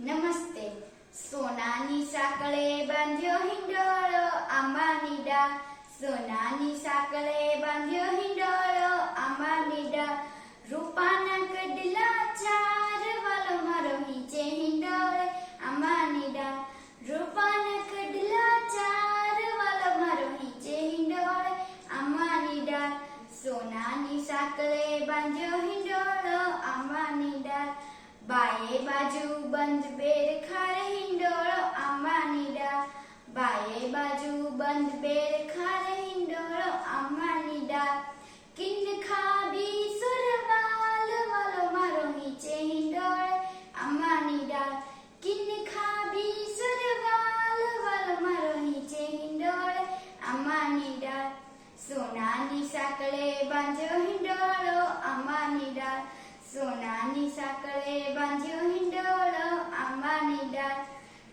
નમસ્તે. સોનાની સાંકળે બાંધ્યો હિંડોળો આંબાની ડાળ. સોનાની સાંકળે બાંધ્યો હિંડોળો આંબાની ડાળ. રૂપાના કડલા ચાર વાલો મારો નીચે હિંડોળે આંબાની ડાળ. રૂપાના કડલા ચાર વાલો મારો નીચે હિંડોળે આંબાની ડાળ. સોનાની સાંકળે બાંધ્યો હિંડોળો આંબાની ડાળ બાએ બાજુ બંધ બેર ખારે હિંડોળો આંબાની ડાળ બાએ બાજુ બંધ બેર ખારે હિંડોળો આંબાની ડાળ કિંડ ખાબી સુરવાલ વાલો મારો નીચે હિંડોળે આંબાની ડાળ કિંડ ખાબી સુરવાલ વાલો મારો નીચે હિંડોળે આંબાની ડાળ સોનાની સાંકળે બાંધ્યો હિંડોળો આંબાની ડાળ સોનાની સાંકળે બાંધ્યો હિંડોળો આંબાની ડાળ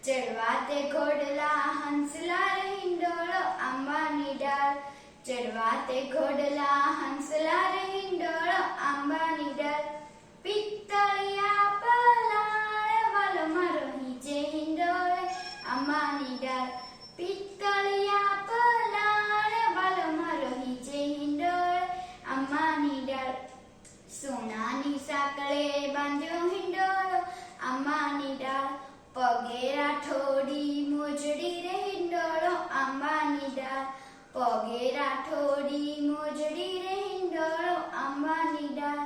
ચડવા તે ઘોડલા હંસલા રે હિંડોળો આંબાની ડાળ ચડવા તે ઘોડલા હંસલા રે હિંડોળો આંબાની સોનાની સાંકળે બાંધ્યો હિંડોળો, આંબાની ડાળ પગે રાઠોડી મોજડી રે હિંડોળો, આંબાની ડાળ પગે રાઠોડી મોજડી રે હિંડોળો, આંબાની ડાળ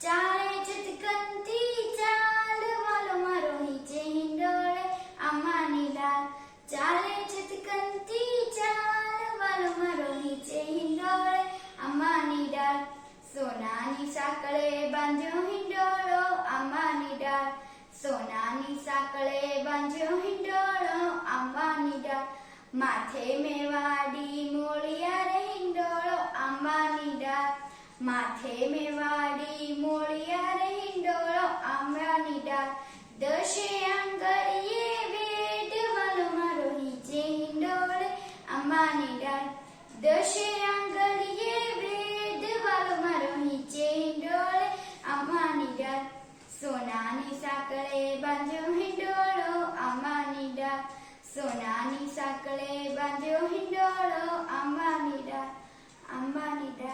ચાલે ચતકંતી ચાલ વાલો મારો નીચે હિંડોળે આંબાની ડાળ ચાલે ચતકંતી ચાલ વાલો મારો નીચે હિંડોળે આંબાની ડાળ સોનાની સાંકળે બાંધ્યો હિંડોળો આંબાની ડાળ સોનાની સાંકળે બાંધ્યો હિંડોળો આંબાની ડાળ. માથે મેવાડી મોળિયા રે હિંડોળો આંબાની ડાળ. માથે મેવાડી મોળિયા રે હિંડોળો આંબાની ડાળ. દશે આંગળીએ વેદ વાલો મારો નીચે હિંડોળે આંબાની ડાળ. દશે સોનાની સાંકળે બાંધ્યો હિંડોળો આંબાની ડાળ સોનાની સાંકળે બાંધ્યો હિંડોળો આંબાની ડાળ આંબાની ડાળ આંબાની ડાળ અસ્તુ